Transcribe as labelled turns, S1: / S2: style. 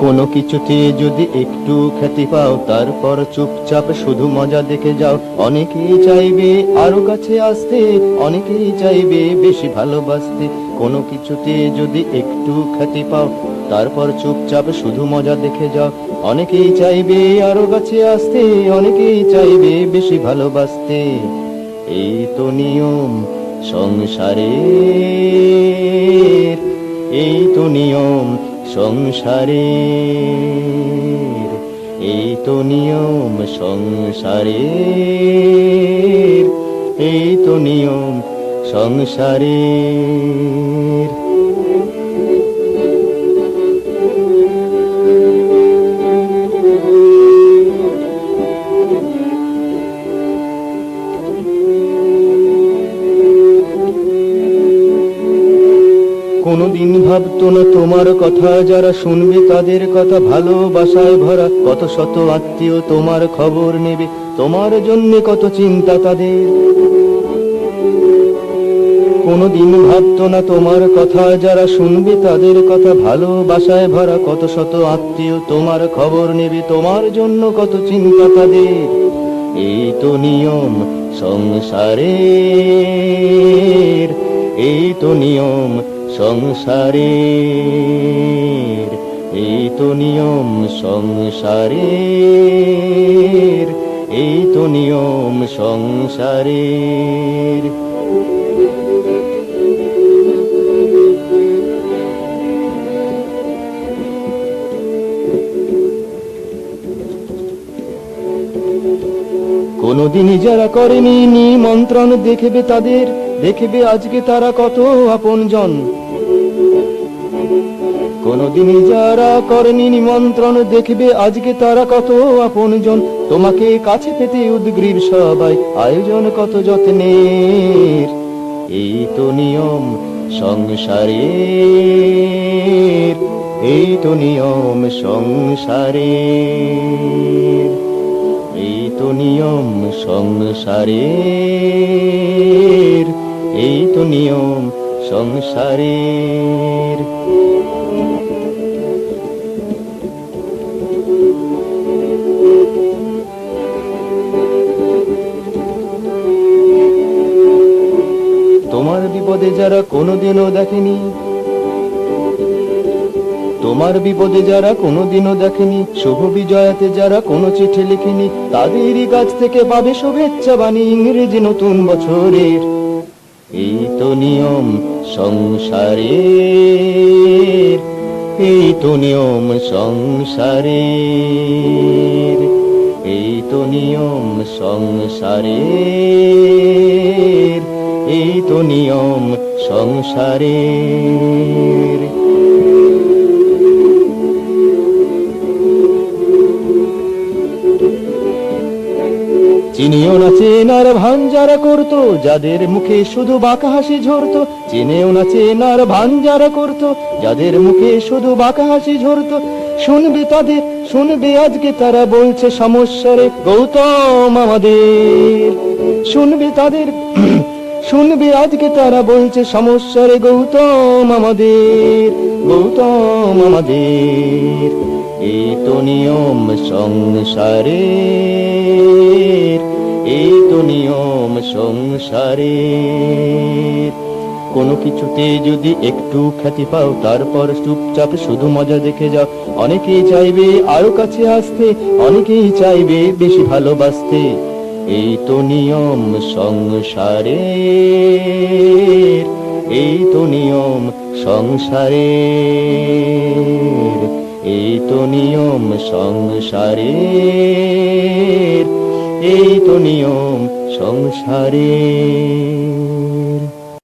S1: কোনো কিছুতে যদি একটু খ্যাতি পাও, তারপর চুপচাপ শুধু মজা দেখে যাও। অনেকেই চাইবে আরও কাছে আসতে, অনেকেই চাইবে বেশি ভালোবাসতে। কোনো কিছুতে যদি একটু খ্যাতি পাও, তারপর চুপচাপ শুধু মজা দেখে যাও। অনেকেই চাইবে আরও কাছে আসতে, অনেকেই চাইবে বেশি ভালোবাসতে। এই তো নিয়ম সংসারে এই তো নিয়ম সংসারের এই তো নিয়ম সংসারের এই তো নিয়ম সংসারের। কোনদিন ভাবতো না তোমার কথা, যারা শুনবে তাদের কথা, ভালোবাসায় ভরা কত শত আত্মীয় তোমার খবর নেবে, তোমার জন্য কত চিন্তা তাদের। কোনদিন ভাবতো না তোমার কথা, যারা শুনবে তাদের কথা, ভালোবাসায় ভরা কত শত আত্মীয় তোমার খবর নেবে, তোমার জন্য কত চিন্তা তাদের। এই তো নিয়ম সংসারের, এই তো নিয়ম সংসারের, এই তো নিয়ম সংসারের, এই তো নিয়ম সংসারের। কোনদিনই যারা করেনি নিমন্ত্রণ দেখবে তাদের দেখবে আজকে তারা কত আপনজন। কোনদিনই যারা করেনি নিমন্ত্রণ, দেখবে আজকে তারা কত আপনজন। তোমাকে কাছে পেতে উদ্গ্রীব সবাই, আয়োজন কত যত্নের। এই তো নিয়ম সংসারে এই তো নিয়ম সংসারে এই তো নিয়ম সংসারের। এই তো নিয়ম সংসারের। তোমার বিপদে যারা কোনোদিনও দেখেনি, তোমার বিপদে যারা কোনোদিনও দেখেনি, শুভ বিজয়াতে যারা কোনো চিঠি লিখেনি, তাদেরই কাছ থেকে পাবে শুভেচ্ছা বাণী ইংরেজি নতুন বছরের। এই তো নিয়ম সংসারে এই তো নিয়ম সংসারে এই তো নিয়ম সংসারে এই তো নিয়ম সংসারের। চিনিও না চেনার ভান যারা করতো, যাদের মুখে শুধু বাঁকা হাসি ঝরতো, চিনেও না চেনার ভান যারা করতো, যাদের মুখে শুধু বাঁকা হাসি ঝরতো। শুনবে তাদের, শুনবে আজকে তারা বলছে সমস্যারে গৌতম আমাদের। শুনবে তাদের, শুনবে আজকে তারা বলছে সমস্যারে গৌতম আমাদের গৌতম আমাদের। এই তো নিয়ম সংসারের। এই তো নিয়ম সংসারের কোনো কিছুতে যদি একটু খ্যাতি পাও, তারপর চুপচাপ শুধু মজা দেখে যাও। অনেকেই চাইবে আরও কাছে আসতে, অনেকেই চাইবে বেশি ভালোবাসতে। এই তো নিয়ম সংসারের এই তো নিয়ম সংসারের এই তো নিয়ম সংসারের এই তো নিয়ম সংসারে।